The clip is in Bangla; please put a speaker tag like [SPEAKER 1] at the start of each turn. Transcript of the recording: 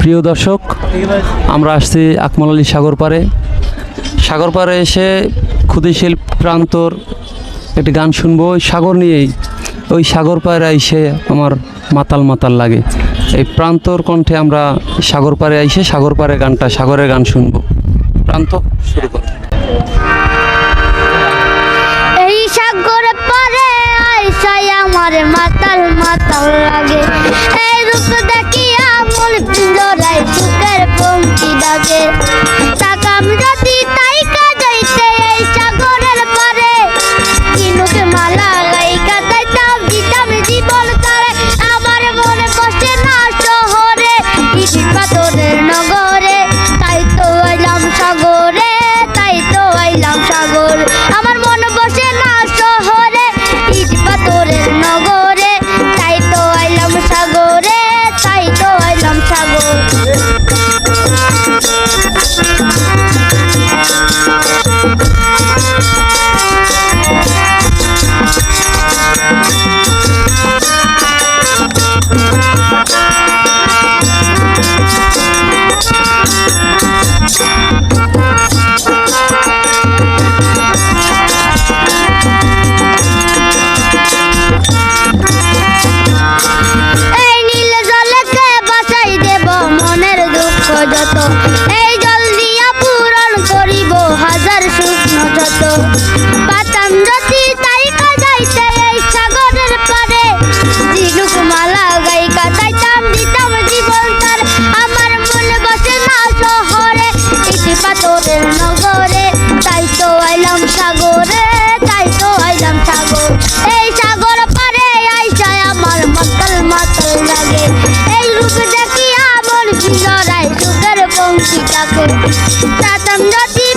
[SPEAKER 1] প্রিয় দর্শক, আমরা আসছি আকমল আলী সাগর পাড়ে। সাগর পাড়ে এসে ক্ষুদিশীল প্রান্তর একটি গান শুনব। ওই সাগর নিয়েই, ওই সাগর পাড়ে এসে আমার মাতাল মাতাল লাগে। এই প্রান্তর কণ্ঠে আমরা সাগর পাড়ে এসে সাগর পাড়ে গানটা, সাগরের গান শুনব। প্রান্ত শুরু কর।
[SPEAKER 2] এই আইসাই আমার মাতাল মাতাল লাগে। Música রাখো। তাতাম যদি